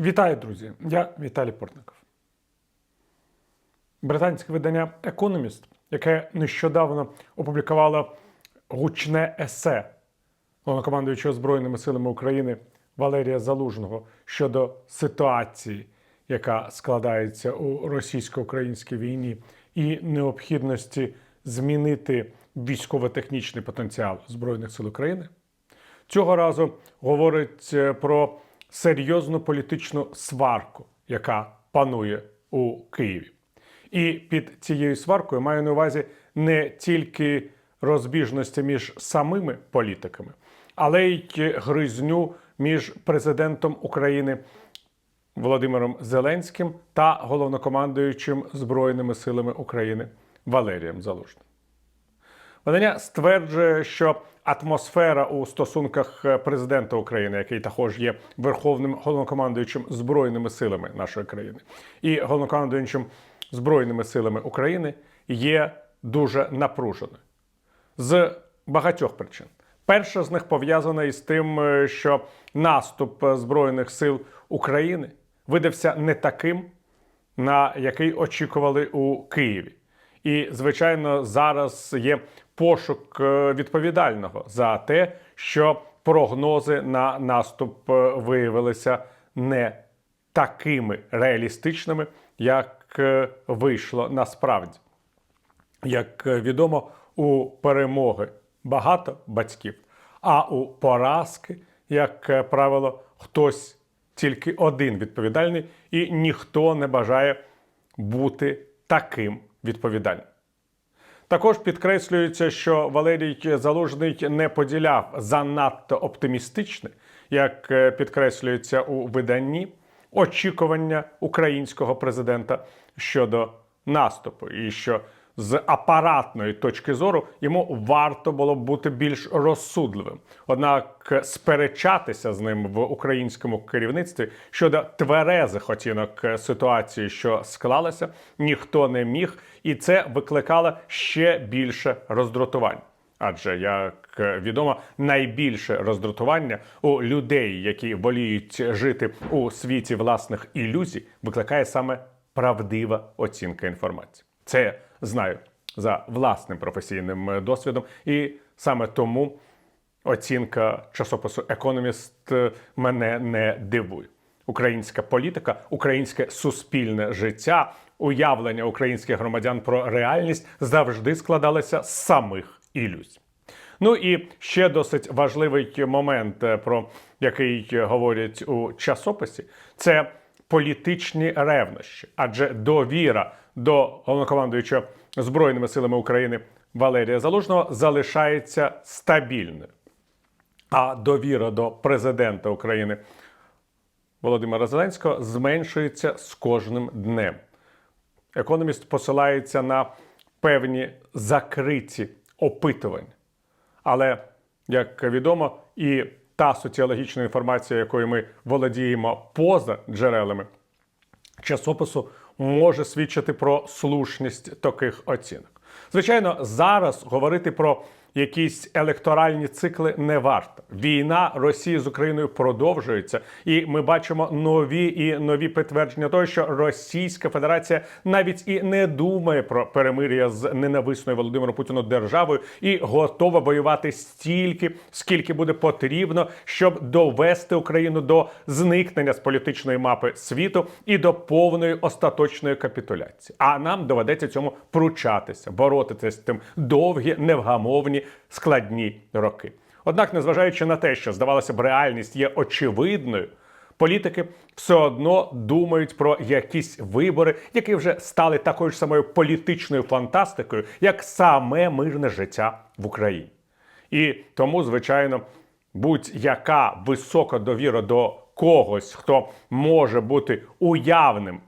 Вітаю, друзі! Я Віталій Портников. Британське видання Economist, яке нещодавно опублікувало гучне есе головнокомандуючого Збройними силами України Валерія Залужного щодо ситуації, яка складається у російсько-українській війні, і необхідності змінити військово-технічний потенціал Збройних сил України. Цього разу говорить е, про серйозну політичну сварку, яка панує у Києві. І під цією сваркою маю на увазі не тільки розбіжності між самими політиками, але й гризню між президентом України Володимиром Зеленським та головнокомандуючим Збройними силами України Валерієм Залужним. Видання стверджує, що атмосфера у стосунках е, президента України, який також є верховним головнокомандуючим збройними силами нашої країни, і головнокомандуючим збройними силами України є дуже напруженою з багатьох причин. Перша з них пов'язана із тим, е, що наступ е, збройних сил України видався не таким, на який очікували у Києві. І, звичайно, зараз є пошук е, відповідального за те, що прогнози на наступ е, виявилися не такими реалістичними, як е, вийшло насправді. Як відомо, у перемоги багато батьків, а у поразки, як правило, хтось тільки один відповідальний, і ніхто не бажає бути таким відповідальним. Також підкреслюється, що Валерій Залужний не поділяв занадто оптимістичне, як е, підкреслюється у виданні, очікування українського президента щодо наступу, і що з апаратної точки зору йому варто було б бути більш розсудливим. Однак сперечатися з ним в українському керівництві щодо тверезих оцінок ситуації, що склалася, ніхто не міг, і це викликало ще більше роздратувань. Адже, як відомо, найбільше роздратування у людей, які воліють жити у світі власних ілюзій, викликає саме правдива оцінка інформації. Це знаю за власним професійним досвідом, і саме тому оцінка часопису Економіст мене не дивує. Українська політика, українське суспільне життя, уявлення українських громадян про реальність завжди складалися з самих ілюзій. Ну і ще досить важливий момент, е, про який говорять у часописі, це політичні ревнощі, адже довіра до головнокомандуючого Збройними силами України Валерія Залужного залишається стабільною. А довіра до президента України Володимира Зеленського зменшується з кожним днем. Економіст посилається на певні закриті опитування. Але, як відомо, і та соціологічна інформація, якою ми володіємо поза джерелами часопису, може свідчити про слушність таких оцінок. Звичайно, зараз говорити про якісь електоральні цикли не варто. Війна Росії з Україною продовжується, і ми бачимо нові і нові підтвердження того, що Російська Федерація навіть і не думає про перемир'я з ненависною Володимиром Путіну державою і готова воювати стільки, скільки буде потрібно, щоб довести Україну до зникнення з політичної мапи світу і до повної остаточної капітуляції. А нам доведеться цьому пручатися, боротися з тим довгі, невгамовні складні роки. Однак, незважаючи на те, що здавалося б, реальність є очевидною, політики все одно думають про якісь вибори, які вже стали такою ж самою політичною фантастикою, як саме мирне життя в Україні. І тому, звичайно, будь-яка висока довіра до когось, хто може бути уявним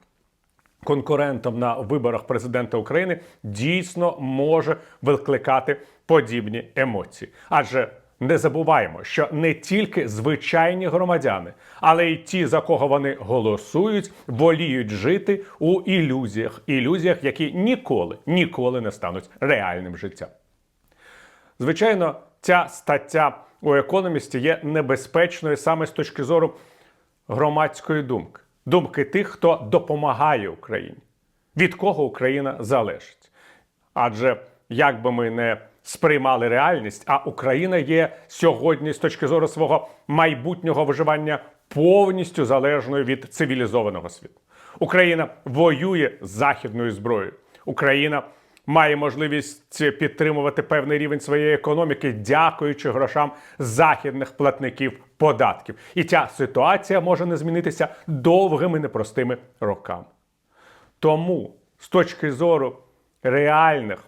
конкурентом на виборах президента України дійсно може викликати подібні емоції. Адже не забуваємо, що не тільки звичайні громадяни, але й ті, за кого вони голосують, воліють жити у ілюзіях, ілюзіях, які ніколи, ніколи не стануть реальним життям. Звичайно, ця стаття у економісті є небезпечною саме з точки зору громадської думки. Думки тих, хто допомагає Україні, від кого Україна залежить. Адже як би ми не сприймали реальність, а Україна є сьогодні з точки зору свого майбутнього виживання повністю залежною від цивілізованого світу. Україна воює з західною зброєю. Україна має можливість підтримувати певний рівень своєї економіки, дякуючи грошам західних платників податків. І ця ситуація може не змінитися довгими непростими роками. Тому, з точки зору реальних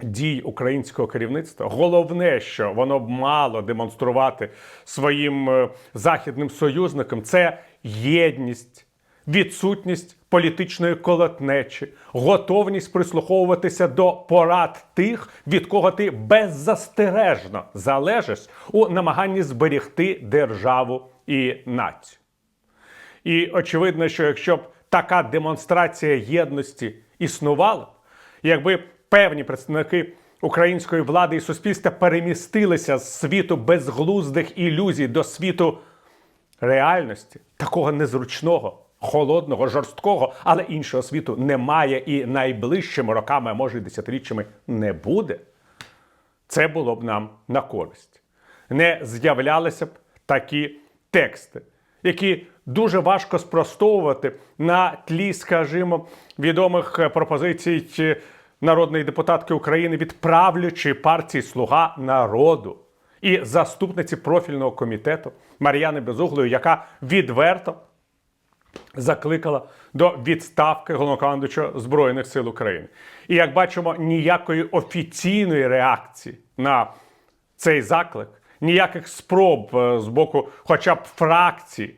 дій українського керівництва, головне, що воно б мало демонструвати своїм е, західним союзникам, це єдність, відсутність політичної колотнечі, готовність прислуховуватися до порад тих, від кого ти беззастережно залежиш у намаганні зберегти державу і націю. І очевидно, що якщо б така демонстрація єдності існувала, якби певні представники української влади і суспільства перемістилися з світу безглуздих ілюзій до світу реальності, такого незручного, холодного, жорсткого, але іншого світу немає і найближчими роками, а може десятиріччями, не буде. Це було б нам на користь. Не з'являлися б такі тексти, які дуже важко спростовувати на тлі, скажімо, відомих е, пропозицій народної депутатки України від правлячої партії Слуга народу і заступниці профільного комітету Мар'яни Безуглої, яка відверто закликала до відставки головнокомандуючого Збройних сил України. І як бачимо, ніякої офіційної реакції на цей заклик, ніяких спроб е, з боку, хоча б фракції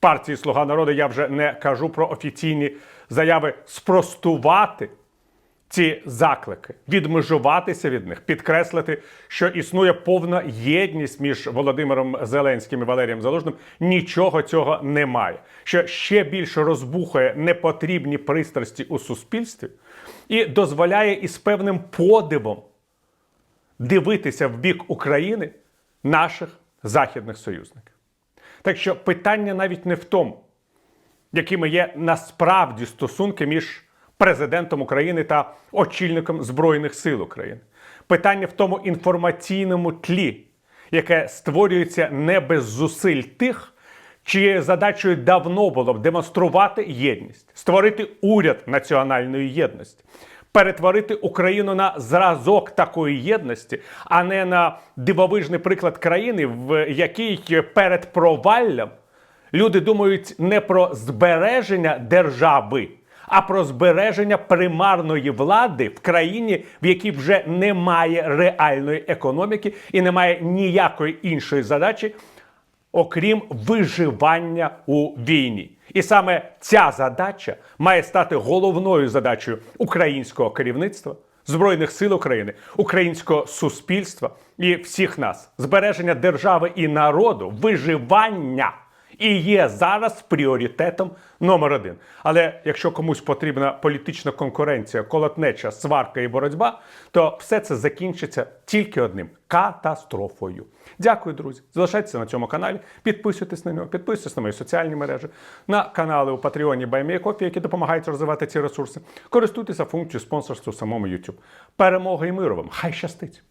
партії Слуга народу, я вже не кажу про офіційні заяви спростувати ці заклики, відмежуватися від них, підкреслити, що існує повна єдність між Володимиром Зеленським і Валерієм Залужним. Нічого цього немає. Що ще більше розбухає непотрібні пристрасті у суспільстві і дозволяє із певним подивом дивитися в бік України наших західних союзників. Так що питання навіть не в тому, якими є насправді стосунки між президентом України та очільником Збройних сил України. Питання в тому інформаційному тлі, яке створюється не без зусиль тих, чиєю задачею давно було б демонструвати єдність, створити уряд національної єдності. Перетворити Україну на зразок такої єдності, а не на дивовижний приклад країни, в якій перед проваллям люди думають не про збереження держави, а про збереження примарної влади в країні, в якій вже немає реальної економіки і немає ніякої іншої задачі, окрім виживання у війні. І саме ця задача має стати головною задачею українського керівництва, Збройних сил України, українського суспільства і всіх нас. Збереження держави і народу, виживання і є зараз пріоритетом номер один. Але якщо комусь потрібна політична конкуренція, колотнеча, сварка і боротьба, то все це закінчиться тільки одним катастрофою. Дякую, друзі. Залишайтеся на цьому каналі, підписуйтесь на нього, підписуйтесь на мої соціальні мережі, на канали у Патреоні Баймієкофі, які допомагають розвивати ці ресурси. Користуйтеся функцією спонсорства у самому YouTube. Перемоги і миру вам! Хай щастить!